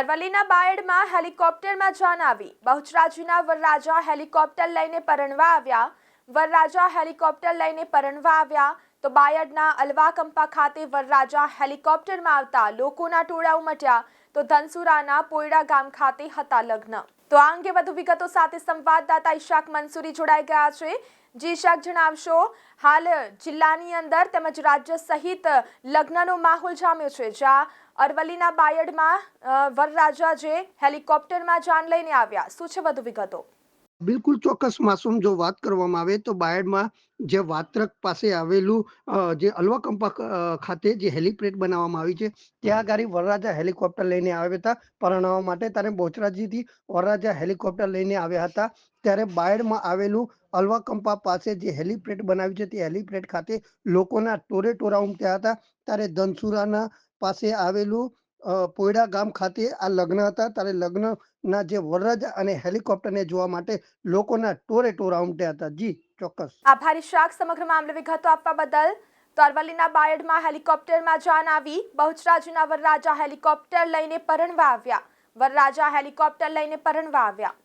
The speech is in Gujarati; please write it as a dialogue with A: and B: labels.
A: અરવલ્લીના બાયડમાં હેલિકોપ્ટરમાં જાન આવી. બહુચરાજીના વરરાજા હેલિકોપ્ટર લઈને પરણવા આવ્યા. વરરાજા હેલિકોપ્ટર લઈને પરણવા આવ્યા તો બાયડના અલવાકંપા ખાતે વરરાજા હેલિકોપ્ટરમાં આવતા લોકોના ટોળા ઉમટ્યા. તો ધનસુરાના પોયડા ગામ ખાતે હતા લગ્ન. તો આ અંગે વધુ વિગતો સાથે સંવાદદાતા ઈશાક મંસૂરી જોડાઈ ગયા છે. જી ઈશાક, જણાવશો, હાલ જિલ્લાની અંદર તેમજ રાજ્ય સહિત લગ્નનો માહોલ જામ્યો છે, જ્યાં અરવલ્લીના બાયડમાં વરરાજા જે હેલિકોપ્ટરમાં જાન લઈને આવ્યા. શું છે વધુ વિગતો?
B: બિલકુલ ચોક્કસ માસૂમ જો વાત કરવામાં આવે તો બાયડમાં જે વાત્રક પાસે આવેલું અ, જે અલવાકંપા કંપા ખાતે જે હેલિપેડ બનાવવામાં આવી છે ત્યાં આગળ વરરાજા હેલિકોપ્ટર લઈને આવ્યા હતા. પરણાવવા માટે ત્યારે બોચરાજીથી વરરાજા હેલિકોપ્ટર લઈને આવ્યા હતા. ત્યારે બાયડમાં આવેલું અલવાકંપા પાસે જે હેલિપેડ બનાવ્યું છે તે હેલિપેડ ખાતે લોકોના ટોરે ટોરા ઉમટ્યા હતા. ત્યારે ધનસુરાના પાસે આવેલું પોયડા ગામ ખાતે આ લગ્ન હતા. ત્યારે લગ્નના જે વરરાજા અને હેલિકોપ્ટરને જોવા માટે લોકોના ટોરે ટોર ઉમટ્યા હતા. જી, ચોક્કસ.
A: આભારી શાક, સમગ્ર મામલે વિગતો આપવા બદલ તો અરવલ્લીના બાયડમાં હેલિકોપ્ટરમાં જાન આવી. બહુચરાજના વરરાજા હેલિકોપ્ટર લઈને પરણવા આવ્યા. વરરાજા હેલિકોપ્ટર લઈને પરણવા આવ્યા.